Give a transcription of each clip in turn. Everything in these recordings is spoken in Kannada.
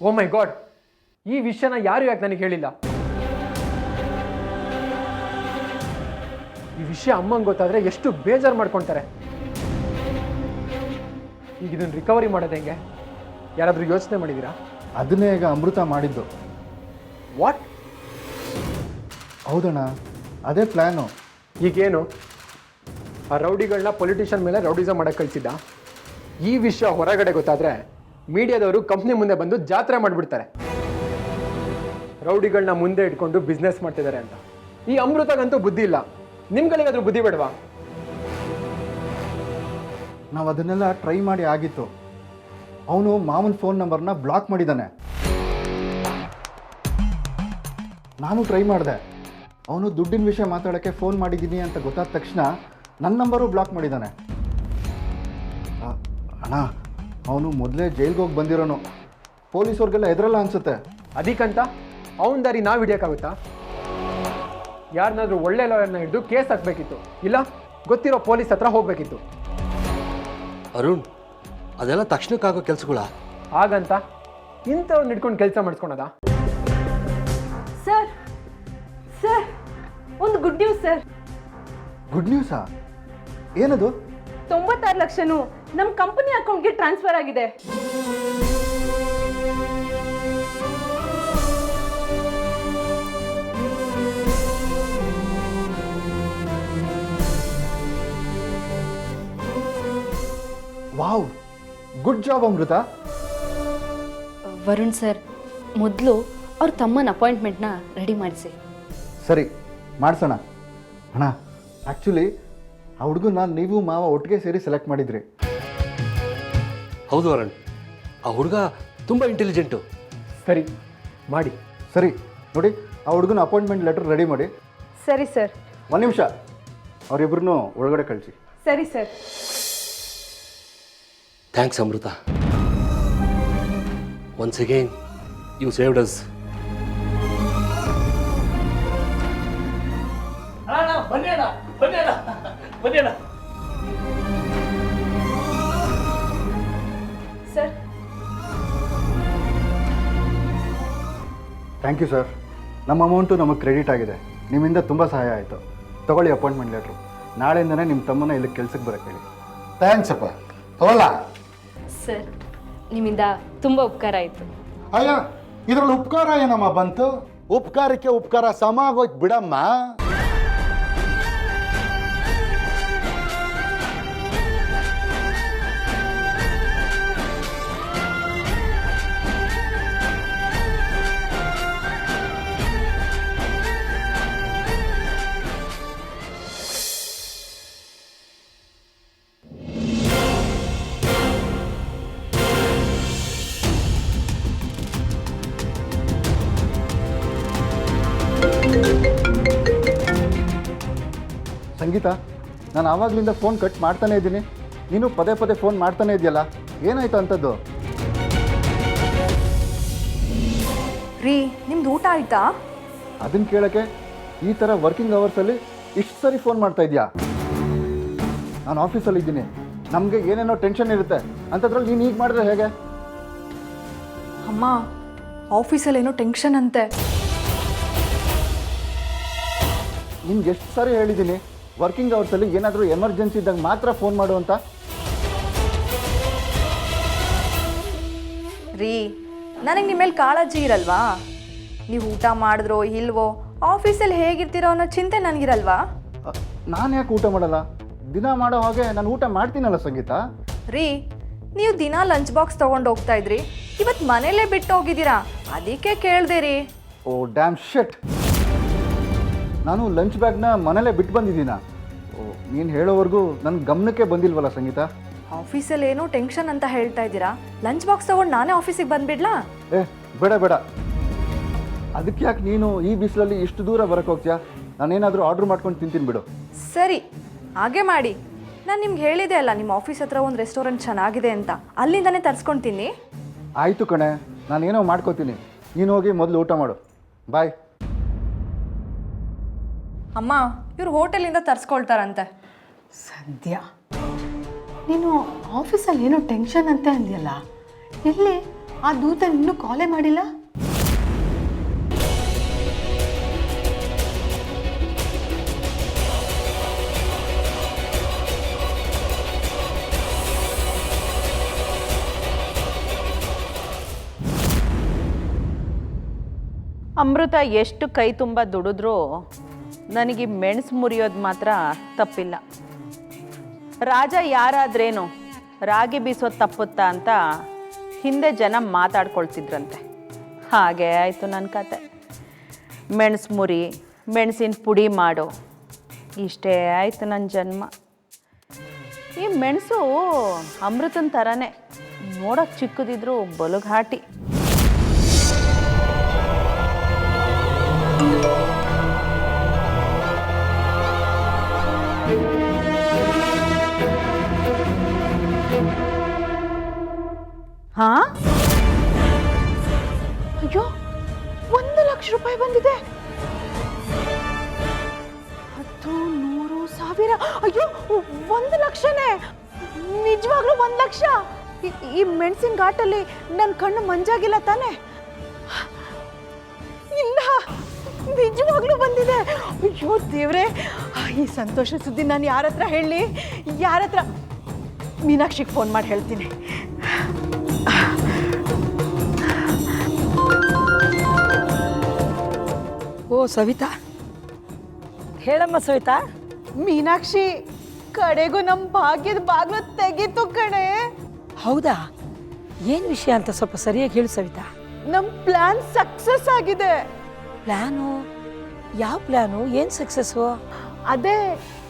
ಓ ಮೈ ಗಾಡ್ ಈ ವಿಷಯನ ಯಾರು ಯಾಕೆ ನನಗೆ ಹೇಳಿಲ್ಲ? ಈ ವಿಷಯ ಅಮ್ಮಂಗೆ ಗೊತ್ತಾದ್ರೆ ಎಷ್ಟು ಬೇಜಾರು ಮಾಡ್ಕೊಳ್ತಾರೆ ಈಗ ಇದನ್ನ ರಿಕವರಿ ಮಾಡೋದು ಹೆಂಗೆ? ಯಾರಾದರೂ ಯೋಚನೆ ಮಾಡಿದ್ದೀರಾ? ಅದನ್ನೇ ಈಗ ಅಮೃತ ಮಾಡಿದ್ದು. ವಾಟ್ ಹೌದಣ್ಣ ಅದೇ ಪ್ಲ್ಯಾನು ಈಗೇನು? ಆ ರೌಡಿಗಳನ್ನ ಪೊಲಿಟಿಷಿಯನ್ ಮೇಲೆ ರೌಡಿಸಮ್ ಮಾಡಕ್ಕೆ ಕಳಿಸಿದ್ದ? ಈ ವಿಷಯ ಹೊರಗಡೆ ಗೊತ್ತಾದ್ರೆ ಮೀಡಿಯಾದವರು ಕಂಪ್ನಿ ಮುಂದೆ ಬಂದು ಜಾತ್ರೆ ಮಾಡಿಬಿಡ್ತಾರೆ. ರೌಡಿಗಳನ್ನ ಮುಂದೆ ಇಟ್ಕೊಂಡು ಬಿಸ್ನೆಸ್ ಮಾಡ್ತಿದ್ದಾರೆ ಅಂತ. ಈ ಅಮೃತಗಂತೂ ಬುದ್ಧಿ ಇಲ್ಲ. ನಿಮ್ಗಳಿಗಾದ್ರೂ ಬುದ್ಧಿ ಬೇಡವಾ? ನಾವು ಅದನ್ನೆಲ್ಲ ಟ್ರೈ ಮಾಡಿ ಆಗಿತ್ತು. ಅವನು ಮಾವನ ಫೋನ್ ನಂಬರ್ನ ಬ್ಲಾಕ್ ಮಾಡಿದ್ದಾನೆ ನಾನು ಟ್ರೈ ಮಾಡಿದೆ. ಅವನು ದುಡ್ಡಿನ ವಿಷಯ ಮಾತಾಡೋಕ್ಕೆ ಫೋನ್ ಮಾಡಿದ್ದೀನಿ ಅಂತ ಗೊತ್ತಾದ ತಕ್ಷಣ ನನ್ನ ನಂಬರು ಬ್ಲಾಕ್ ಮಾಡಿದ್ದಾನೆ ಅಣ್ಣ ಅವನು ಮೊದಲೇ ಜೈಲ್ಗೆ ಹೋಗಿ ಬಂದಿರೋನು. ಪೊಲೀಸವ್ರಿಗೆಲ್ಲ ಹೆದರಲ್ಲ ಅನ್ಸುತ್ತೆ. ಅದಕ್ಕಂತ ಅವನ ದಾರಿ ನಾವು ಹಿಡಿಯೋಕ್ಕಾಗುತ್ತಾ? ಯಾರನ್ನಾದ್ರೂ ಒಳ್ಳೆ ಲಾಯರ್ನ ಹಿಡಿದು ಕೇಸ್ ಹಾಕ್ಬೇಕಿತ್ತು. ಇಲ್ಲ ಗೊತ್ತಿರೋ ಪೊಲೀಸ್ ಹತ್ರ ಹೋಗ್ಬೇಕಿತ್ತು. ಅರುಣ್ ಅದೆಲ್ಲ ತಕ್ಷಣಕ್ಕಾಗೋ ಕೆಲ್ಸಗಳ? ಹಾಗಂತ ಇಂಥವ್ರನ್ನ ಹಿಡ್ಕೊಂಡು ಕೆಲಸ ಮಾಡಿಸ್ಕೊಳದ? ಸರ್ ಸರ್ ಒಂದು ಗುಡ್ ನ್ಯೂಸ್ ಸರ್. ಗುಡ್ ನ್ಯೂಸಾ? ಏನದು? ತೊಂಬತ್ತಾರು ಲಕ್ಷನು ನಮ್ಮ ಕಂಪನಿ ಅಕೌಂಟ್ಗೆ ಟ್ರಾನ್ಸ್ಫರ್ ಆಗಿದೆ. Wow good job Amrutha. Varun sir ಮೊದಲು ಅವ್ರ ತಮ್ಮನ ಅಪಾಯಿಂಟ್ಮೆಂಟ್ನ ರೆಡಿ ಮಾಡಿಸಿ. ಸರಿ ಮಾಡಿಸೋಣ. ಅಣ್ಣ ಆ್ಯಕ್ಚುಲಿ ಆ ಹುಡುಗನ ನೀವು ಮಾವ ಒಟ್ಟಿಗೆ ಸೇರಿ ಸೆಲೆಕ್ಟ್ ಮಾಡಿದ್ರಿ. ಹೌದು ಅರಣ್. ಆ ಹುಡುಗ ತುಂಬ ಇಂಟೆಲಿಜೆಂಟು ಸರಿ ಮಾಡಿ. ಸರಿ ನೋಡಿ ಆ ಹುಡುಗನ ಅಪಾಯಿಂಟ್ಮೆಂಟ್ ಲೆಟರ್ ರೆಡಿ ಮಾಡಿ. ಸರಿ ಸರ್. ಒಂದು ನಿಮಿಷ. ಅವರಿಬ್ಬರನ್ನು ಒಳಗಡೆ ಕಳಿಸಿ. ಸರಿ sir. Thanks Amrutha. Once again you saved us sir thank you sir ನಮ್ಮ ಅಮೌಂಟು ನಮಗೆ ಕ್ರೆಡಿಟ್ ಆಗಿದೆ. ನಿಮ್ಮಿಂದ ತುಂಬ ಸಹಾಯ ಆಯಿತು. ತಗೊಳ್ಳಿ ಅಪಾಯಿಂಟ್ಮೆಂಟ್ ಲೆಟ್ರು ನಾಳೆಯಿಂದನೇ ನಿಮ್ಮ ತಮ್ಮನ ಇಲ್ಲಿ ಕೆಲ್ಸಕ್ಕೆ ಬರಕ್ಕೆ ಹೇಳಿ. ಥ್ಯಾಂಕ್ಸ್ ಅಪ್ಪ. ತಗೊಳ್ಳ. ಸರ್ ನಿಮ್ಮಿಂದ ತುಂಬ ಉಪಕಾರ ಆಯಿತು. ಅಯ್ಯ ಇದರಲ್ಲಿ ಉಪಕಾರ ಏನಮ್ಮ ಬಂತು? ಉಪಕಾರಕ್ಕೆ ಉಪಕಾರ ಸಮ ಆಗೋಯ್ತು ಬಿಡಮ್ಮ. ನಾನು ಆವಾಗಲಿಂದ ಫೋನ್ ಕಟ್ ಮಾಡ್ತಾನೇ ಇದ್ದೀನಿ. ನೀನು ಪದೇ ಪದೇ ಫೋನ್ ಮಾಡ್ತಾನೇ ಇದೆಯಲ್ಲ ಏನಾಯ್ತು ಅಂಥದ್ದು ರೀ ನಿಮ್ದು ಊಟ ಆಯ್ತಾ? ಅದನ್ನು ಕೇಳೋಕ್ಕೆ ಈ ಥರ ವರ್ಕಿಂಗ್ ಅವರ್ಸಲ್ಲಿ ಇಷ್ಟು ಸರಿ ಫೋನ್ ಮಾಡ್ತಾ ಇದೆಯಾ? ನಾನು ಆಫೀಸಲ್ಲಿ ಇದ್ದೀನಿ. ನಮಗೆ ಏನೇನೋ ಟೆನ್ಷನ್ ಇರುತ್ತೆ. ಅಂಥದ್ರಲ್ಲಿ ನೀನು ಈಗ ಮಾಡಿದ್ರೆ ಹೇಗೆ? ಅಮ್ಮ ಆಫೀಸಲ್ಲಿ ಏನೋ ಟೆನ್ಷನ್ ಅಂತೆ. ನಿಮ್ಗೆ ಎಷ್ಟು ಸಾರಿ ಹೇಳಿದ್ದೀನಿ. ವರ್ಕಿಂಗ್ ಅವರ್ಸಲ್ಲಿ ಏನಾದರೂ ಎಮರ್ಜೆನ್ಸಿ ಇದ್ದಾಗ ಮಾತ್ರ ಫೋನ್ ಮಾಡು ಅಂತ? ರೀ ನನಗೆ ನಿಮ್ಮ ಮೇಲೆ ಕಾಳಜಿ ಇರಲ್ವಾ? ನೀವು ಊಟ ಮಾಡಿದ್ರೋ ಇಲ್ವೋ ಆಫೀಸಲ್ಲಿ ಹೇಗಿರ್ತೀರೋ ಅನ್ನೋ ಚಿಂತೆ ನನಗಿರಲ್ವಾ? ನಾನು ಯಾಕೆ ಊಟ ಮಾಡಲ್ಲ? ದಿನ ಮಾಡೋ ಹಾಗೆ ನಾನು ಊಟ ಮಾಡ್ತೀನಲ್ಲ ಸಂಗೀತ? ರೀ ನೀವು ದಿನ ಲಂಚ್ ಬಾಕ್ಸ್ ತೊಗೊಂಡು ಹೋಗ್ತಾ ಇದ್ರಿ. ಇವತ್ತು ಮನೇಲೇ ಬಿಟ್ಟು ಹೋಗಿದ್ದೀರಾ? ಅದಕ್ಕೆ ಕೇಳಿದೆ ರೀ. ಓ ಡ್ಯಾಮ್ ಶೆಟ್ ನಾನು ಲಂಚ್ ಬ್ಯಾಗ್ನ ಮನೇಲೇ ಬಿಟ್ಟು ಬಂದಿದ್ದೀನಾ? ನೀನು ಹೇಳೋವರೆಗೂ ನನ್ನ ಗಮನಕ್ಕೆ ಬಂದಿಲ್ವಲ್ಲ ಸಂಗೀತ? ಆಫೀಸಲ್ಲಿ ಏನೋ ಟೆನ್ಷನ್ ಅಂತ ಹೇಳ್ತಾ ಇದ್ದೀರಾ? ಲಂಚ್ ಬಾಕ್ಸ್ ತಗೊಂಡು ನಾನೇ ಆಫೀಸಿಗೆ ಬಂದ್ಬಿಡ್ಲಾ? ಏ ಬೇಡ ಬೇಡ. ಅದಕ್ಕೆ ಯಾಕೆ ನೀನು ಈ ಬಿಸಿಲಲ್ಲಿ ಇಷ್ಟು ದೂರ ಬರಕ್ಕೆ ಹೋಗ್ತೀಯಾ? ನಾನೇನಾದರೂ ಆರ್ಡ್ರ್ ಮಾಡ್ಕೊಂಡು ತಿಂತೀನಿ ಬಿಡು. ಸರಿ ಹಾಗೆ ಮಾಡಿ. ನಾನು ನಿಮ್ಗೆ ಹೇಳಿದೆ ಅಲ್ಲ ನಿಮ್ಮ ಆಫೀಸ್ ಹತ್ರ ಒಂದು ರೆಸ್ಟೋರೆಂಟ್ ಚೆನ್ನಾಗಿದೆ ಅಂತ. ಅಲ್ಲಿಂದನೇ ತರಿಸ್ಕೊಂಡು ತಿನ್ನಿ. ಆಯಿತು ಕಣೆ ನಾನೇನೋ ಮಾಡ್ಕೋತೀನಿ. ನೀನು ಹೋಗಿ ಮೊದಲು ಊಟ ಮಾಡು. ಬಾಯ್. ಅಮ್ಮ ಇವ್ರು ಹೋಟೆಲಿಂದ ತರಿಸ್ಕೊಳ್ತಾರಂತೆ. ಸದ್ಯ? ನೀನು ಆಫೀಸಲ್ಲಿ ಏನೋ ಟೆನ್ಷನ್ ಅಂತ ಅಂದ್ಯಲ್ಲ? ಎಲ್ಲಿ? ಆ ದೂತ ಇನ್ನೂ ಕಾಲೇ ಮಾಡಿಲ್ಲ? ಅಮೃತ ಎಷ್ಟು ಕೈ ತುಂಬ ದುಡಿದ್ರೂ ನನಗೆ ಮೆಣಸು ಮುರಿಯೋದು ಮಾತ್ರ ತಪ್ಪಿಲ್ಲ. ರಾಜ ಯಾರಾದ್ರೇನು ರಾಗಿ ಬೀಸೋದು ತಪ್ಪುತ್ತಾ ಅಂತ ಹಿಂದೆ ಜನ ಮಾತಾಡ್ಕೊಳ್ತಿದ್ರಂತೆ. ಹಾಗೆ ಆಯಿತು ನನ್ನ ಕತೆ. ಮೆಣಸು ಮುರಿ, ಮೆಣಸಿನ ಪುಡಿ ಮಾಡು. ಇಷ್ಟೇ ಆಯಿತು ನನ್ನ ಜನ್ಮ. ಈ ಮೆಣಸು ಅಮೃತನ ಥರನೇ ನೋಡೋಕೆ ಚಿಕ್ಕದಿದ್ರು ಬಲುಘಾಟಿ. ಅಯ್ಯೋ ಒಂದು ಲಕ್ಷನೇ? ನಿಜವಾಗ್ಲೂ ಒಂದು ಲಕ್ಷ? ಈ- ಮೆಣಸಿನ ಘಾಟಲ್ಲಿ ನನ್ನ ಕಣ್ಣು ಮಂಜಾಗಿಲ್ಲ ತಾನೆ? ಇಲ್ಲ ನಿಜವಾಗ್ಲೂ ಬಂದಿದೆ. ಅಯ್ಯೋ ದೇವ್ರೆ ಈ ಸಂತೋಷ ಸುದ್ದಿ ನಾನು ಯಾರ ಹತ್ರ ಹೇಳಿ? ಯಾರ ಹತ್ರ? ಮೀನಾಕ್ಷಿಗೆ ಫೋನ್ ಮಾಡಿ ಹೇಳ್ತೀನಿ. ಓ ಸವಿತಾ? ಹೇಳಮ್ಮ ಸವಿತಾ? ಮೀನಾಕ್ಷಿ ಕಡೆಗೂ ನಮ್ಮ ಭಾಗ್ಯದ ಬಾಗ್ಲು ತೆಗೀತು ಕಣೆ. ಹೌದಾ? ಏನು ವಿಷಯ ಅಂತ ಸ್ವಲ್ಪ ಸರಿಯಾಗಿ ಹೇಳು ಸವಿತಾ. ನಮ್ಮ ಪ್ಲಾನ್ ಸಕ್ಸಸ್ ಆಗಿದೆ. ಪ್ಲ್ಯಾನು ಯಾವ ಪ್ಲ್ಯಾನು ಏನು ಸಕ್ಸಸ್ಸು ಅದೇ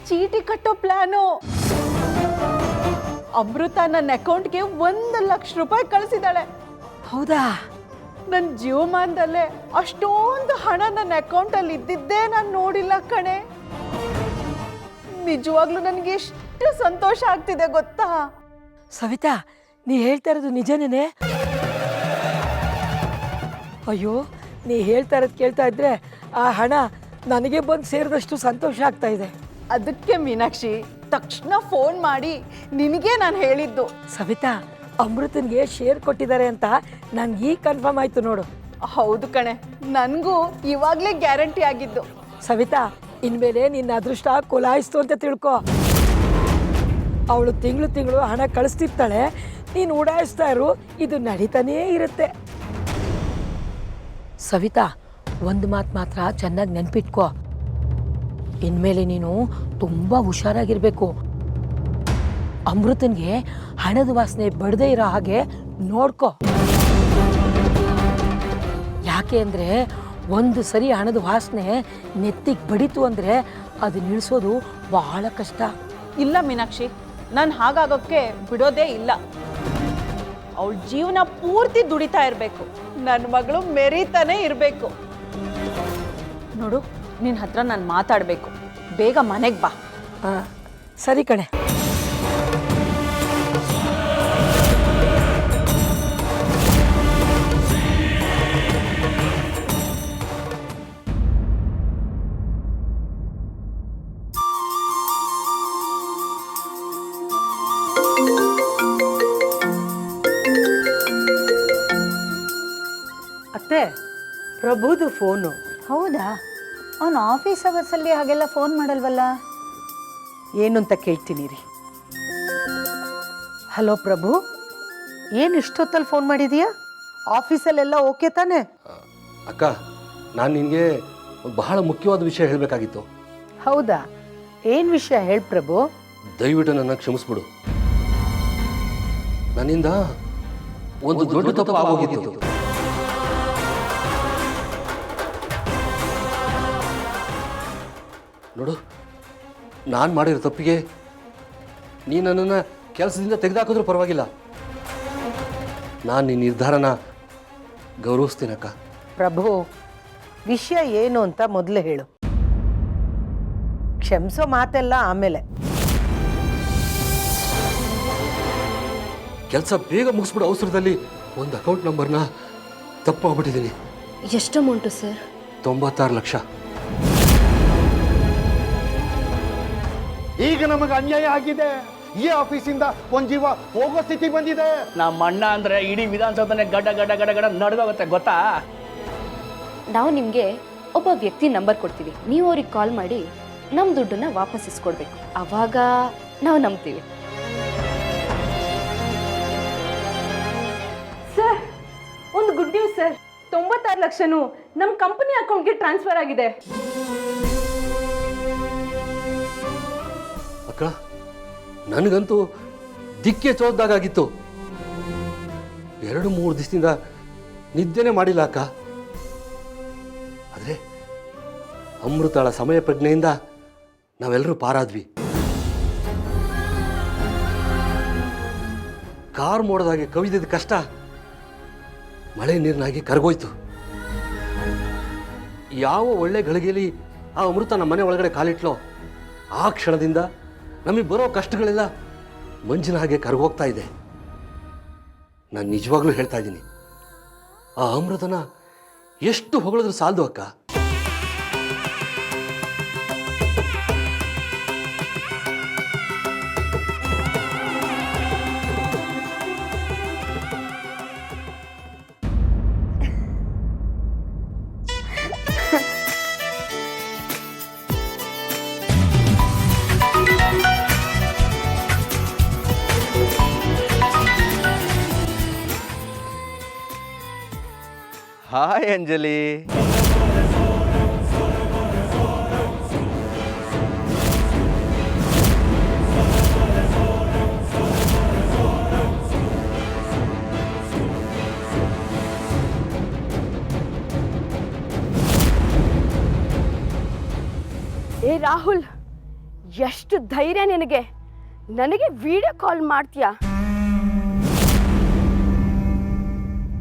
ಚೀಟಿ ಕಟ್ಟೋ ಪ್ಲಾನು ಅಮೃತ ನನ್ನ ಅಕೌಂಟ್ಗೆ ಒಂದು ಲಕ್ಷ ರೂಪಾಯಿ ಕಳಿಸಿದಾಳೆ ಹೌದಾ? ನನ್ನ ಜೀವಮಾನದಲ್ಲೇ ಅಷ್ಟೊಂದು ಹಣ ನನ್ನ ಅಕೌಂಟಲ್ಲಿ ಇದ್ದಿದ್ದೇ ನಾನು ನೋಡಿಲ್ಲ ಕಣೆ. ನಿಜವಾಗ್ಲೂ ನನಗೆ ಎಷ್ಟು ಸಂತೋಷ ಆಗ್ತಿದೆ ಗೊತ್ತಾ? ಸವಿತಾ ನೀ ಹೇಳ್ತಾ ಇರೋದು ನಿಜನೇನೆ? ಅಯ್ಯೋ ನೀ ಹೇಳ್ತಾ ಇರೋದು ಕೇಳ್ತಾ ಇದ್ರೆ ಆ ಹಣ ನನಗೆ ಬಂದು ಸೇರಿದಷ್ಟು ಸಂತೋಷ ಆಗ್ತಾ ಇದೆ. ಅದಕ್ಕೆ ಮೀನಾಕ್ಷಿ ತಕ್ಷಣ ಫೋನ್ ಮಾಡಿ ನಿನಗೆ ನಾನು ಹೇಳಿದ್ದು. ಸವಿತಾ ಅಮೃತನ್ಗೆ ಶೇರ್ ಕೊಟ್ಟಿದ್ದಾರೆ ಅಂತ ನನ್ಗೆ ಈಗ ಕನ್ಫರ್ಮ್ ಆಯ್ತು ನೋಡು. ಹೌದು ಕಣೆ ನನಗೂ ಇವಾಗಲೇ ಗ್ಯಾರಂಟಿ ಆಗಿದ್ದು. ಸವಿತಾ ಇನ್ಮೇಲೆ ನಿನ್ನ ಅದೃಷ್ಟ ಕೊಲಾಯಿಸ್ತು ಅಂತ ತಿಳ್ಕೊ. ಅವಳು ತಿಂಗಳು ತಿಂಗಳು ಹಣ ಕಳಿಸ್ತಿರ್ತಾಳೆ, ನೀನು ಉಡಾಯಿಸ್ತಾ ಇರು, ಇದು ನಡೀತಾನೇ ಇರುತ್ತೆ. ಸವಿತಾ, ಒಂದು ಮಾತು ಮಾತ್ರ ಚೆನ್ನಾಗಿ ನೆನ್ಪಿಟ್ಕೋ. ಇನ್ಮೇಲೆ ನೀನು ತುಂಬ ಹುಷಾರಾಗಿರ್ಬೇಕು. ಅಮೃತನ್ಗೆ ಹಣದ ವಾಸನೆ ಬಡದೇ ಇರೋ ಹಾಗೆ ನೋಡ್ಕೋ. ಯಾಕೆ ಅಂದರೆ ಒಂದು ಸರಿ ಹಣದ ವಾಸನೆ ನೆತ್ತಿಗೆ ಬಡಿತು ಅಂದರೆ ಅದು ನಿಲ್ಲಿಸೋದು ಬಹಳ ಕಷ್ಟ. ಇಲ್ಲ ಮೀನಾಕ್ಷಿ ನಾನು ಹಾಗಾಗೋಕ್ಕೆ ಬಿಡೋದೇ ಇಲ್ಲ. ಅವಳ ಜೀವನ ಪೂರ್ತಿ ದುಡಿತಾ ಇರಬೇಕು. ನನ್ನ ಮಗಳು ಮೆರೀತಾನೆ ಇರಬೇಕು. ನೋಡು ನಿನ್ನ ಹತ್ರ ನಾನು ಮಾತಾಡಬೇಕು. ಬೇಗ ಮನೆಗೆ ಬಾ. ಸರಿ ಕಣೆ. ಪ್ರಭುದು ಫೋನು. ಹೌದಾ? ಅವನು ಆಫೀಸ್ ಅವರ್ಸಲ್ಲಿ ಹಾಗೆಲ್ಲ ಫೋನ್ ಮಾಡಲ್ವಲ್ಲ? ಏನು ಅಂತ ಕೇಳ್ತೀನಿ ರೀ ಹಲೋ ಪ್ರಭು ಏನು ಇಷ್ಟೊತ್ತಲ್ಲಿ ಫೋನ್ ಮಾಡಿದೀಯಾ? ಆಫೀಸಲ್ಲೆಲ್ಲ ಓಕೆ ತಾನೆ? ಅಕ್ಕ ನಾನು ನಿನಗೆ ಬಹಳ ಮುಖ್ಯವಾದ ವಿಷಯ ಹೇಳಬೇಕಾಗಿತ್ತು. ಹೌದಾ? ಏನು ವಿಷಯ ಹೇಳಿ ಪ್ರಭು? ದಯವಿಟ್ಟು ನನ್ನ ಕ್ಷಮಿಸ್ಬಿಡು. ನನ್ನಿಂದ ಒಂದು ದೊಡ್ಡ ತಪ್ಪು ಆಗೋಗಿತ್ತು. ನೋಡು ನಾನು ಮಾಡಿರೋ ತಪ್ಪಿಗೆ ನೀ ನನ್ನನ್ನು ಕೆಲಸದಿಂದ ತೆಗೆದಾಕಿದ್ರೂ ಪರವಾಗಿಲ್ಲ. ನಾನು ನಿನ್ನ ನಿರ್ಧಾರನ ಗೌರವಿಸ್ತೀನಕ್ಕ. ಪ್ರಭು ವಿಷಯ ಏನು ಅಂತ ಮೊದಲು ಹೇಳು. ಕ್ಷಮಿಸೋ ಮಾತೆಲ್ಲ ಆಮೇಲೆ. ಕೆಲಸ ಬೇಗ ಮುಗಿಸ್ಬಿಡೋ ಅವಸರದಲ್ಲಿ ಒಂದು ಅಕೌಂಟ್ ನಂಬರ್ನ ತಪ್ಪು ಆಗ್ಬಿಟ್ಟಿದ್ದೀನಿ ಎಷ್ಟು ಅಮೌಂಟು ಸರ್. ತೊಂಬತ್ತಾರು ಲಕ್ಷ. ಈಗ ನಮಗೆ ಅನ್ಯಾಯ ಆಗಿದೆ. ಈ ಆಫೀಸಿಂದ ಒಂದ್ ಜೀವ ಹೋಗೋ ಸ್ಥಿತಿ ಬಂದಿದೆ. ನಮ್ಮ ಅಣ್ಣ ಅಂದ್ರೆ ಇಡೀ ವಿಧಾನಸೌಧನೆ ಗಡ ಗಡ ಗಡ ಗಡ ನಡೆದೋಗುತ್ತೆ ಗೊತ್ತಾ? ನಾವು ನಿಮಗೆ ಒಬ್ಬ ವ್ಯಕ್ತಿ ನಂಬರ್ ಕೊಡ್ತೀವಿ. ನೀವು ಅವ್ರಿಗೆ ಕಾಲ್ ಮಾಡಿ ನಮ್ಮ ದುಡ್ಡನ್ನ ವಾಪಸ್ ಇಸ್ಕೊಡ್ಬೇಕು. ಅವಾಗ ನಾವು ನಂಬ್ತೀವಿ. ಸರ್ ಒಂದು ಗುಡ್ ನ್ಯೂಸ್ ಸರ್. ತೊಂಬತ್ತಾರು ಲಕ್ಷನು ನಮ್ಮ ಕಂಪನಿ ಅಕೌಂಟ್ಗೆ ಟ್ರಾನ್ಸ್ಫರ್ ಆಗಿದೆ. ಅಕ್ಕ ನನಗಂತೂ ದಿಕ್ಕೆ ಚೋದ್ದಾಗಿತ್ತು ಎರಡು ಮೂರು ದಿವಸದಿಂದ ನಿದ್ದೆನೇ ಮಾಡಿಲ್ಲ ಅಕ್ಕ. ಆದರೆ ಅಮೃತಳ ಸಮಯ ಪ್ರಜ್ಞೆಯಿಂದ ನಾವೆಲ್ಲರೂ ಪಾರಾದ್ವಿ. ಕಾರ್ ಮೋಡದಾಗೆ ಕವಿದಿದ್ದ ಕಷ್ಟ ಮಳೆ ನೀರಿನಾಗಿ ಕರಗೋಯ್ತು. ಯಾವ ಒಳ್ಳೆ ಗಳಿಗೆಯಲ್ಲಿ ಆ ಅಮೃತ ನಮ್ಮ ಮನೆ ಒಳಗಡೆ ಕಾಲಿಟ್ಲೋ ಆ ಕ್ಷಣದಿಂದ ನಮಗೆ ಬರೋ ಕಷ್ಟಗಳೆಲ್ಲ ಮಂಜಿನ ಹಾಗೆ ಕರಗೋಗ್ತಾ ಇದೆ. ನಾನು ನಿಜವಾಗ್ಲೂ ಹೇಳ್ತಾ ಇದ್ದೀನಿ, ಆ ಅಮೃತನ ಎಷ್ಟು ಹೊಗಳಿದ್ರು ಸಾಲದು ಅಕ್ಕ. ಹಾಯ್ ಅಂಜಲಿ ಏ ರಾಹುಲ್ ಎಷ್ಟು ಧೈರ್ಯ ನಿನಗೆ ನನಗೆ ವಿಡಿಯೋ ಕಾಲ್ ಮಾಡ್ತೀಯಾ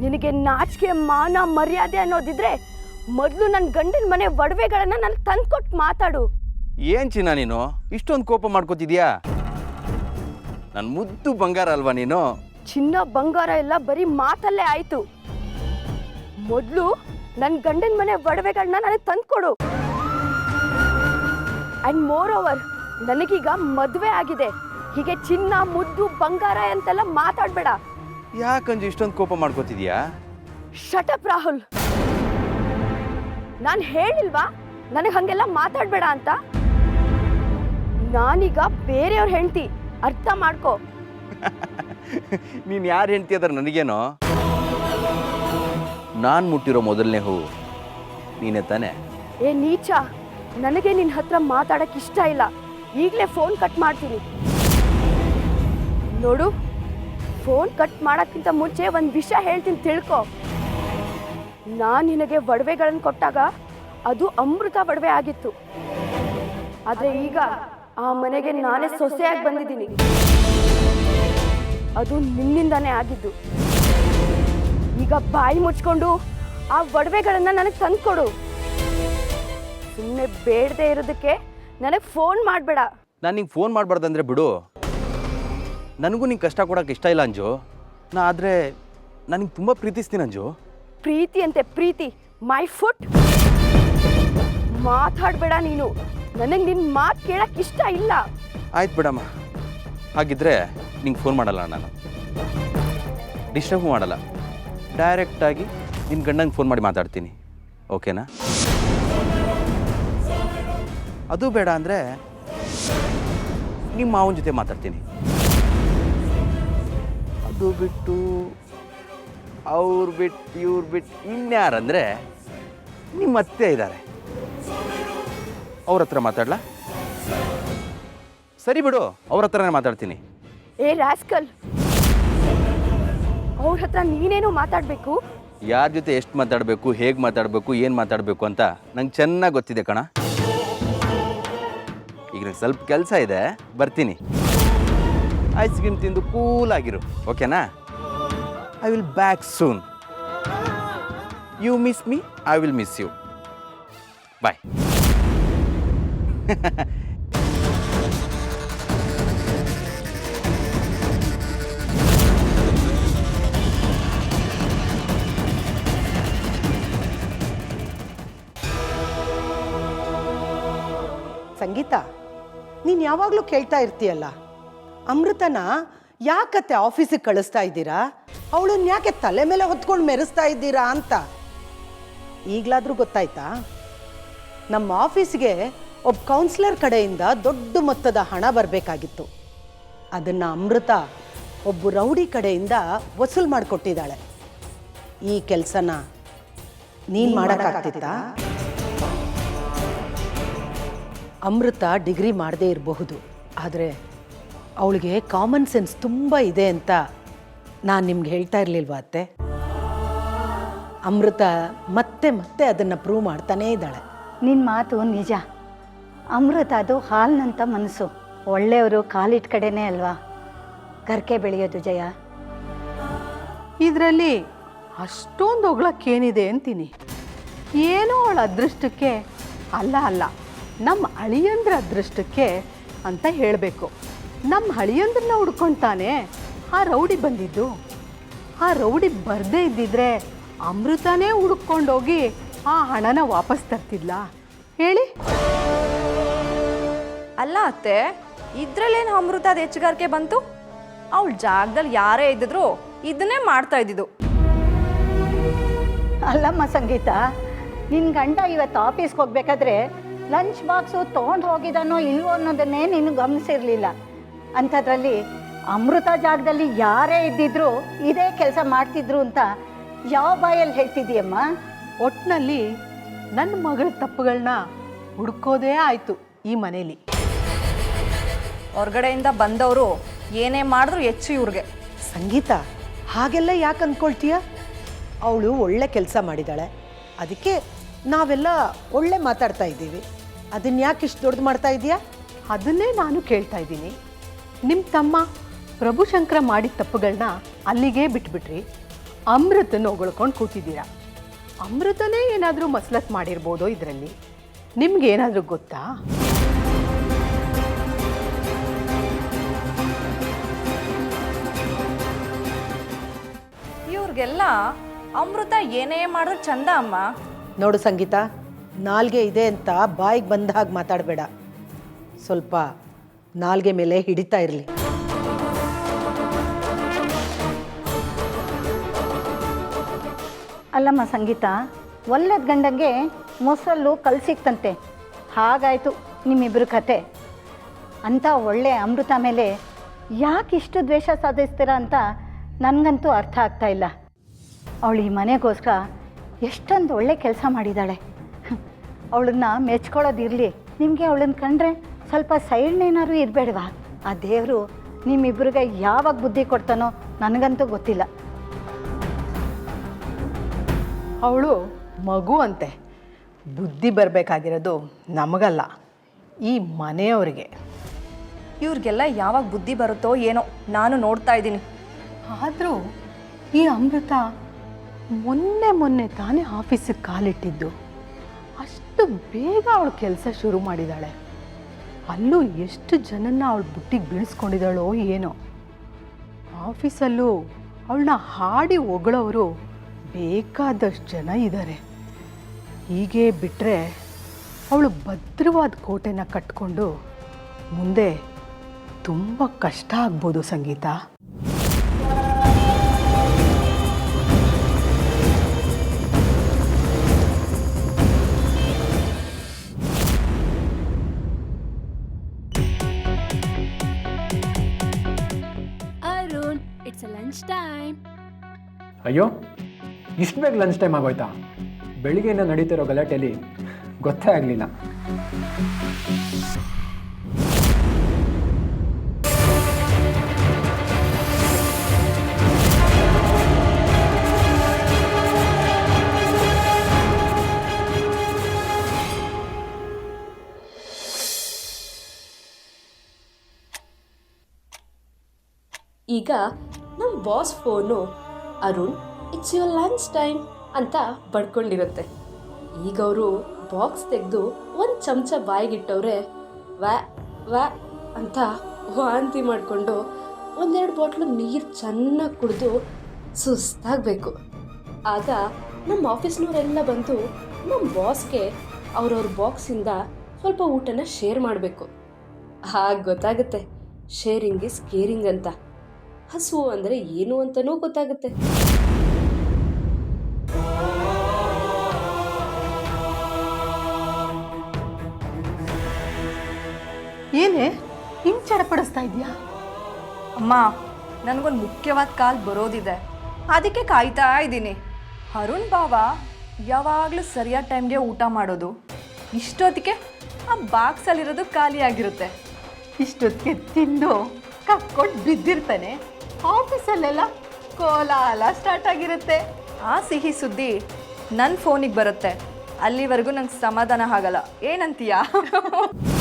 ನಿನಗೆ ನಾಚಿಕೆ ಮಾನ ಮರ್ಯಾದೆ ಅನ್ನೋದಿದ್ರೆ ಮೊದಲು ನನ್ನ ಗಂಡಿನ ಮನೆ ಒಡವೆಗಳನ್ನ ನನಗೆ ತಂದ್ಕೊಟ್ಟು ಮಾತಾಡು. ಏನ್ ಚಿನ್ನ ನೀನು? ಇಷ್ಟೊಂದು ಕೋಪ ಮಾಡ್ಕೋತಿದ್ಯಾ? ನನ್ನ ಮುದ್ದು ಬಂಗಾರ ಅಲ್ವಾ ನೀನು? ಚಿನ್ನ ಬಂಗಾರ ಎಲ್ಲ ಬರೀ ಮಾತಲ್ಲೇ ಆಯ್ತು. ಮೊದಲು ನನ್ನ ಗಂಡಿನ ಮನೆ ಒಡವೆಗಳನ್ನ ನನಗೆ ತಂದ್ಕೊಡು. ಅಂಡ್ ಮೋರ್ ಓವರ್ ನನಗೀಗ ಮದುವೆ ಆಗಿದೆ. ಹೀಗೆ ಚಿನ್ನ ಮುದ್ದು ಬಂಗಾರ ಅಂತೆಲ್ಲ ಮಾತಾಡ್ಬೇಡ. ಯಾಕಂಜು ಇಷ್ಟೊಂದು ಕೋಪ ಮಾಡ್ಕೋತಿದ್ಯಾ? ಶಟಪ್ ರಾಹುಲ್ ನಾನು ಹೇಳಿಲ್ವಾ? ನನಗೆ ಹಂಗೆಲ್ಲ ಮಾತಾಡ್ಬೇಡ ಅಂತ? ನಾನೀಗ ಬೇರೆಯವ್ರ ಹೆಂಡತಿ ಅರ್ಥ ಮಾಡ್ಕೋ. ನೀನು ಯಾರು ಹೆಂಡ್ತಿ ಅದ್ರ ನನಗೇನೋ? ನಾನು ಮುಟ್ಟಿರೋ ಮೊದಲನೇ ಹೂವು ನೀನೇ ತಾನೆ. ಏ ನೀಚ. ನನಗೆ ನಿನ್ನ ಹತ್ರ ಮಾತಾಡಕ್ಕೆ ಇಷ್ಟ ಇಲ್ಲ. ಈಗಲೇ ಫೋನ್ ಕಟ್ ಮಾಡ್ತೀನಿ. ನೋಡು ಫೋನ್ ಕಟ್ ಮಾಡೋಕ್ಕಿಂತ ಮುಂಚೆ ಒಂದು ವಿಷಯ ಹೇಳ್ತೀನಿ ತಿಳ್ಕೊ. ನಾನು ನಿನಗೆ ಒಡವೆಗಳನ್ನು ಕೊಟ್ಟಾಗ ಅದು ಅಮೃತ ಒಡವೆ ಆಗಿತ್ತು. ಆದರೆ ಈಗ ಆ ಮನೆಗೆ ನಾನೇ ಸೊಸೆಯಾಗಿ ಬಂದಿದ್ದೀನಿ. ಅದು ನಿನ್ನಿಂದಾನೇ ಆಗಿದ್ದು. ಈಗ ಬಾಯಿ ಮುಚ್ಕೊಂಡು ಆ ಒಡವೆಗಳನ್ನು ನನಗೆ ತಂದ್ಕೊಡು. ಸುಮ್ಮನೆ ಬೇಡದೆ ಇರೋದಕ್ಕೆ ನನಗೆ ಫೋನ್ ಮಾಡಬೇಡ. ನಾನು ನಿಂಗೆ ಫೋನ್ ಮಾಡಬಾರ್ದಂದ್ರೆ ಬಿಡು. ನನಗೂ ನಿಂಗೆ ಕಷ್ಟ ಕೊಡೋಕೆ ಇಷ್ಟ ಇಲ್ಲ ಅಂಜು. ನಾ ಆದರೆ ನನಗೆ ತುಂಬ ಪ್ರೀತಿಸ್ತೀನಿ ಅಂಜು. ಪ್ರೀತಿ ಅಂತೆ ಪ್ರೀತಿ ಮೈ ಫುಟ್ ಮಾತಾಡಬೇಡ ನೀನು. ನನಗೆ ನಿನ್ನ ಮಾತು ಕೇಳಕ್ಕೆ ಇಷ್ಟ ಇಲ್ಲ. ಆಯ್ತು ಬಿಡಮ್ಮ. ಹಾಗಿದ್ರೆ ನಿಂಗೆ ಫೋನ್ ಮಾಡಲ್ಲ ನಾನು. ಡಿಸ್ಟರ್ಬ್ ಮಾಡಲ್ಲ. ಡೈರೆಕ್ಟಾಗಿ ನಿನ್ನ ಗಂಡಂಗೆ ಫೋನ್ ಮಾಡಿ ಮಾತಾಡ್ತೀನಿ. ಓಕೆನಾ ಅದು ಬೇಡ ಅಂದರೆ ನಿಮ್ಮ ಮಾವನ ಜೊತೆ ಮಾತಾಡ್ತೀನಿ. ಅದು ಬಿಟ್ಟು ಅವ್ರು ಬಿಟ್ಟು ಇವ್ರು ಬಿಟ್ಟು ಇನ್ಯಾರಂದರೆ ನಿಮ್ಮ ಅತ್ತೆ ಇದ್ದಾರೆ ಅವ್ರ ಹತ್ರ ಮಾತಾಡ್ಲಾ? ಸರಿ ಬಿಡು ಅವ್ರ ಹತ್ರನೇ ಮಾತಾಡ್ತೀನಿ. ಏ ರಾಸ್ಕಲ್ ಅವ್ರ ಹತ್ರ ನೀನೇನು ಮಾತಾಡಬೇಕು? ಯಾರ ಜೊತೆ ಎಷ್ಟು ಮಾತಾಡಬೇಕು ಹೇಗೆ ಮಾತಾಡಬೇಕು ಏನು ಮಾತಾಡಬೇಕು ಅಂತ ನಂಗೆ ಚೆನ್ನಾಗಿ ಗೊತ್ತಿದೆ ಕಣ. ಈಗ ನಂಗೆ ಸ್ವಲ್ಪ ಕೆಲಸ ಇದೆ ಬರ್ತೀನಿ. ಐಸ್ ಕ್ರೀಮ್ ತಿಂದು ಕೂಲ್ ಆಗಿರು. ಓಕೆನಾ I will back soon you miss me I will miss you bye Sangeetha, ನೀನು ಯಾವಾಗಲೂ ಕೇಳ್ತಾ ಇರ್ತೀಯಲ್ಲ? ಅಮೃತನ ಯಾಕತ್ತೆ ಆಫೀಸಿಗೆ ಕಳಿಸ್ತಾ ಇದ್ದೀರಾ? ಅವಳನ್ನ ಯಾಕೆ ತಲೆ ಮೇಲೆ ಹೊತ್ಕೊಂಡು ಮೆರೆಸ್ತಾ ಇದ್ದೀರಾ ಅಂತ? ಈಗಲಾದರೂ ಗೊತ್ತಾಯ್ತಾ? ನಮ್ಮ ಆಫೀಸ್ಗೆ ಒಬ್ಬ ಕೌನ್ಸಿಲರ್ ಕಡೆಯಿಂದ ದೊಡ್ಡ ಮೊತ್ತದ ಹಣ ಬರಬೇಕಾಗಿತ್ತು. ಅದನ್ನು ಅಮೃತ ಒಬ್ಬ ರೌಡಿ ಕಡೆಯಿಂದ ವಸೂಲು ಮಾಡಿಕೊಟ್ಟಿದ್ದಾಳೆ. ಈ ಕೆಲಸನ ನೀನು ಮಾಡೋಕ್ಕಾಗ್ತಿತ್ತಾ? ಅಮೃತ ಡಿಗ್ರಿ ಮಾಡದೇ ಇರಬಹುದು. ಆದರೆ ಅವಳಿಗೆ ಕಾಮನ್ ಸೆನ್ಸ್ ತುಂಬ ಇದೆ ಅಂತ ನಾನು ನಿಮ್ಗೆ ಹೇಳ್ತಾ ಇರಲಿಲ್ವಾ ಅತ್ತೆ? ಅಮೃತ ಮತ್ತೆ ಮತ್ತೆ ಅದನ್ನು ಪ್ರೂವ್ ಮಾಡ್ತಾನೇ ಇದ್ದಾಳೆ. ನಿನ್ನ ಮಾತು ನಿಜ. ಅಮೃತ ಅದು ಹಾಲಿನಂಥ ಮನಸ್ಸು. ಒಳ್ಳೆಯವರು ಕಾಲಿಟ್ ಕಡೆನೇ ಅಲ್ವಾ? ಕರ್ಕೆ ಬೆಳೆಯೋದು ಜಯ. ಇದರಲ್ಲಿ ಅಷ್ಟೊಂದು ಹೊಗಳಕ್ಕೇನಿದೆ ಅಂತೀನಿ. ಏನೋ ಅವಳ ಅದೃಷ್ಟಕ್ಕೆ ಅಲ್ಲ ಅಲ್ಲ ನಮ್ಮ ಅಳಿಯಂದ್ರ ಅದೃಷ್ಟಕ್ಕೆ ಅಂತ ಹೇಳಬೇಕು. ನಮ್ಮ ಹಳಿಯೊಂದನ್ನ ಹುಡ್ಕೊಂತಾನೆ ಆ ರೌಡಿ ಬಂದಿದ್ದು. ಆ ರೌಡಿ ಬರದೇ ಇದ್ದಿದ್ರೆ ಅಮೃತನೇ ಹುಡ್ಕೊಂಡೋಗಿ ಆ ಹಣನ ವಾಪಸ್ ತರ್ತಿದ್ಲ? ಹೇಳಿ. ಅಲ್ಲ ಅತ್ತೆ ಇದ್ರಲ್ಲೇನು ಅಮೃತ ಅದು ಹೆಚ್ಚುಗಾರಿಕೆ ಬಂತು? ಅವಳ ಜಾಗದಲ್ಲಿ ಯಾರೇ ಇದ್ದಿದ್ರು ಇದನ್ನೇ ಮಾಡ್ತಾ ಇದ್ದಿದ್ದು. ಅಲ್ಲಮ್ಮ ಸಂಗೀತ ನಿನ್ನ ಗಂಡ ಇವತ್ತು ಆಫೀಸ್ಗೆ ಹೋಗ್ಬೇಕಾದ್ರೆ ಲಂಚ್ ಬಾಕ್ಸು ತೊಗೊಂಡು ಹೋಗಿದ್ದಾನೋ ಇಲ್ವೋ ಅನ್ನೋದನ್ನೇ ನೀನು ಗಮನಿಸಿರ್ಲಿಲ್ಲ. ಅಂಥದ್ರಲ್ಲಿ ಅಮೃತ ಜಾಗದಲ್ಲಿ ಯಾರೇ ಇದ್ದಿದ್ರು ಇದೇ ಕೆಲಸ ಮಾಡ್ತಿದ್ರು ಅಂತ ಯಾವ ಬಾಯಲ್ಲಿ ಹೇಳ್ತಿದ್ದೀಯಮ್ಮ? ಒಟ್ಟಿನಲ್ಲಿ ನನ್ನ ಮಗಳ ತಪ್ಪುಗಳನ್ನ ಹುಡ್ಕೋದೇ ಆಯಿತು ಈ ಮನೇಲಿ. ಹೊರಗಡೆಯಿಂದ ಬಂದವರು ಏನೇ ಮಾಡಿದ್ರು ಹೆಚ್ಚು ಇವ್ರಿಗೆ. ಸಂಗೀತ ಹಾಗೆಲ್ಲ ಯಾಕೆ ಅಂದ್ಕೊಳ್ತೀಯ ಅವಳು ಒಳ್ಳೆ ಕೆಲಸ ಮಾಡಿದಾಳೆ. ಅದಕ್ಕೆ ನಾವೆಲ್ಲ ಒಳ್ಳೆ ಮಾತಾಡ್ತಾ ಇದ್ದೀವಿ. ಅದನ್ನ ಯಾಕೆ ಇಷ್ಟು ದೊಡ್ಡದು ಮಾಡ್ತಾ ಇದೀಯಾ? ಅದನ್ನೇ ನಾನು ಕೇಳ್ತಾ ಇದ್ದೀನಿ. ನಿಮ್ಮ ತಮ್ಮ ಪ್ರಭುಶಂಕರ ಮಾಡಿದ ತಪ್ಪುಗಳನ್ನ ಅಲ್ಲಿಗೆ ಬಿಟ್ಬಿಟ್ರಿ. ಅಮೃತನ ಹೊಗಳ್ಕೊಂಡು ಕೂತಿದ್ದೀರಾ. ಅಮೃತನೇ ಏನಾದರೂ ಮಸಲತ್ ಮಾಡಿರ್ಬೋದೋ ಇದರಲ್ಲಿ. ನಿಮ್ಗೆ ಏನಾದರೂ ಗೊತ್ತಾ? ಇವ್ರಿಗೆಲ್ಲ ಅಮೃತ ಏನೇ ಮಾಡಿದ್ರು ಚಂದ ಅಮ್ಮ. ನೋಡು ಸಂಗೀತ ನಾಲ್ಗೆ ಇದೆ ಅಂತ ಬಾಯಿಗೆ ಬಂದ ಹಾಗೆ ಮಾತಾಡಬೇಡ. ಸ್ವಲ್ಪ ನಾಲ್ಗೆ ಮೇಲೆ ಹಿಡಿತಾ ಇರಲಿ. ಅಲ್ಲಮ್ಮ ಸಂಗೀತ ಒಲ್ಲದ ಗಂಡಂಗೆ ಮೊಸಲ್ಲು ಕಲ್ಸಿಕ್ತಂತೆ ಹಾಗಾಯಿತು ನಿಮ್ಮಿಬ್ಬರ ಕತೆ. ಅಂಥ ಒಳ್ಳೆ ಅಮೃತ ಮೇಲೆ ಯಾಕೆ ಇಷ್ಟು ದ್ವೇಷ ಸಾಧಿಸ್ತೀರಾ ಅಂತ ನನಗಂತೂ ಅರ್ಥ ಆಗ್ತಾ ಇಲ್ಲ. ಅವಳು ಈ ಮನೆಗೋಸ್ಕರ ಎಷ್ಟೊಂದು ಒಳ್ಳೆ ಕೆಲಸ ಮಾಡಿದ್ದಾಳೆ ಅವಳನ್ನ ಮೆಚ್ಕೊಳ್ಳೋದಿರಲಿ. ನಿಮಗೆ ಅವಳನ್ನ ಕಂಡ್ರೆ ಸ್ವಲ್ಪ ಸೈಡ್ನೇನಾದ್ರು ಇರಬೇಡವಾ? ಆ ದೇವರು ನಿಮ್ಮಿಬ್ಬರಿಗೆ ಯಾವಾಗ ಬುದ್ಧಿ ಕೊಡ್ತಾನೋ ನನಗಂತೂ ಗೊತ್ತಿಲ್ಲ. ಅವಳು ಮಗು ಅಂತೆ ಬುದ್ಧಿ ಬರಬೇಕಾಗಿರೋದು ನಮಗಲ್ಲ ಈ ಮನೆಯವರಿಗೆ. ಇವ್ರಿಗೆಲ್ಲ ಯಾವಾಗ ಬುದ್ಧಿ ಬರುತ್ತೋ ಏನೋ ನಾನು ನೋಡ್ತಾ ಇದ್ದೀನಿ. ಆದರೂ ಈ ಅಮೃತ ಮೊನ್ನೆ ಮೊನ್ನೆ ತಾನೇ ಆಫೀಸಿಗೆ ಕಾಲಿಟ್ಟಿದ್ದು. ಅಷ್ಟು ಬೇಗ ಅವಳು ಕೆಲಸ ಶುರು ಮಾಡಿದ್ದಾಳೆ ಅಲ್ಲೂ ಎಷ್ಟು ಜನನ್ನ ಅವಳು ಬುಟ್ಟಿಗೆ ಬೀಳಿಸ್ಕೊಂಡಿದ್ದಾಳೋ ಏನೋ. ಆಫೀಸಲ್ಲೂ ಅವಳನ್ನ ಹಾಡಿ ಹೊಗಳವರು ಬೇಕಾದಷ್ಟು ಜನ ಇದ್ದಾರೆ ಹೀಗೆ ಬಿಟ್ಟರೆ ಅವಳು ಭದ್ರವಾದ ಕೋಟೆನ ಕಟ್ಕೊಂಡು ಮುಂದೆ ತುಂಬ ಕಷ್ಟ ಆಗ್ಬೋದು ಸಂಗೀತ. ಇಟ್ಸ್ ಲಂಚ್ ಟೈಮ್ ಅಯ್ಯೋ ಇಷ್ಟು ಬೇಗ ಲಂಚ್ ಟೈಮ್ ಆಗೋಯ್ತಾ? ಬೆಳಿಗ್ಗೆಯಿಂದ ನಡೀತಿರೋ ಗಲಾಟೆಯಲ್ಲಿ ಗೊತ್ತೇ ಆಗಲಿಲ್ಲ. Boss phone. Arun it's your lunch time ಅಂತ ಬಡ್ಕೊಂಡಿರುತ್ತೆ. ಈಗ ಅವರು ಬಾಕ್ಸ್ ತೆಗೆದು ಒಂದು ಚಮಚ ಬಾಯಿಗಿಟ್ಟವ್ರೆ ವ್ಯಾ ವ್ಯಾ ಅಂತ ವಾಂತಿ ಮಾಡಿಕೊಂಡು ಒಂದೆರಡು ಬಾಟ್ಲು ನೀರು ಚೆನ್ನಾಗಿ ಕುಡಿದು ಸುಸ್ತಾಗಬೇಕು. ಆಗ ನಮ್ಮ ಆಫೀಸ್ನವರೆಲ್ಲ ಬಂದು ನಮ್ಮ ಬಾಸ್ಗೆ ಅವ್ರವ್ರ ಬಾಕ್ಸಿಂದ ಸ್ವಲ್ಪ ಊಟನ ಶೇರ್ ಮಾಡಬೇಕು. ಹಾಗೆ ಗೊತ್ತಾಗುತ್ತೆ ಶೇರಿಂಗ್ ಇಸ್ ಕೇರಿಂಗ್ ಅಂತ. ಹಸುವು ಅಂದರೆ ಏನು ಅಂತನೂ ಗೊತ್ತಾಗುತ್ತೆ. ಏನೇ ಹಿಂಗೆ ಚಡಪಡಿಸ್ತಾ ಇದೆಯಾ ಅಮ್ಮ ನನಗೊಂದು ಮುಖ್ಯವಾದ ಕಾಲ್ ಬರೋದಿದೆ. ಅದಕ್ಕೆ ಕಾಯ್ತಾ ಇದ್ದೀನಿ. ಅರುಣ್ ಬಾವ ಯಾವಾಗಲೂ ಸರಿಯಾದ ಟೈಮ್ಗೆ ಊಟ ಮಾಡೋದು. ಇಷ್ಟೊತ್ತಿಗೆ ಆ ಬಾಕ್ಸಲ್ಲಿರೋದು ಖಾಲಿಯಾಗಿರುತ್ತೆ. ಇಷ್ಟೊತ್ತಿಗೆ ತಿಂದು ಕಕ್ಕೊಂಡು ಬಿದ್ದಿರ್ತಾನೆ. ಆಫೀಸಲ್ಲೆಲ್ಲ ಕೋಲಾಲ ಸ್ಟಾರ್ಟ್ ಆಗಿರುತ್ತೆ. ಆ ಸಿಹಿ ಸುದ್ದಿ ನನ್ನ ಫೋನಿಗೆ ಬರುತ್ತೆ. ಅಲ್ಲಿವರೆಗೂ ನಂಗೆ ಸಮಾಧಾನ ಆಗಲ್ಲ. ಏನಂತೀಯಾ?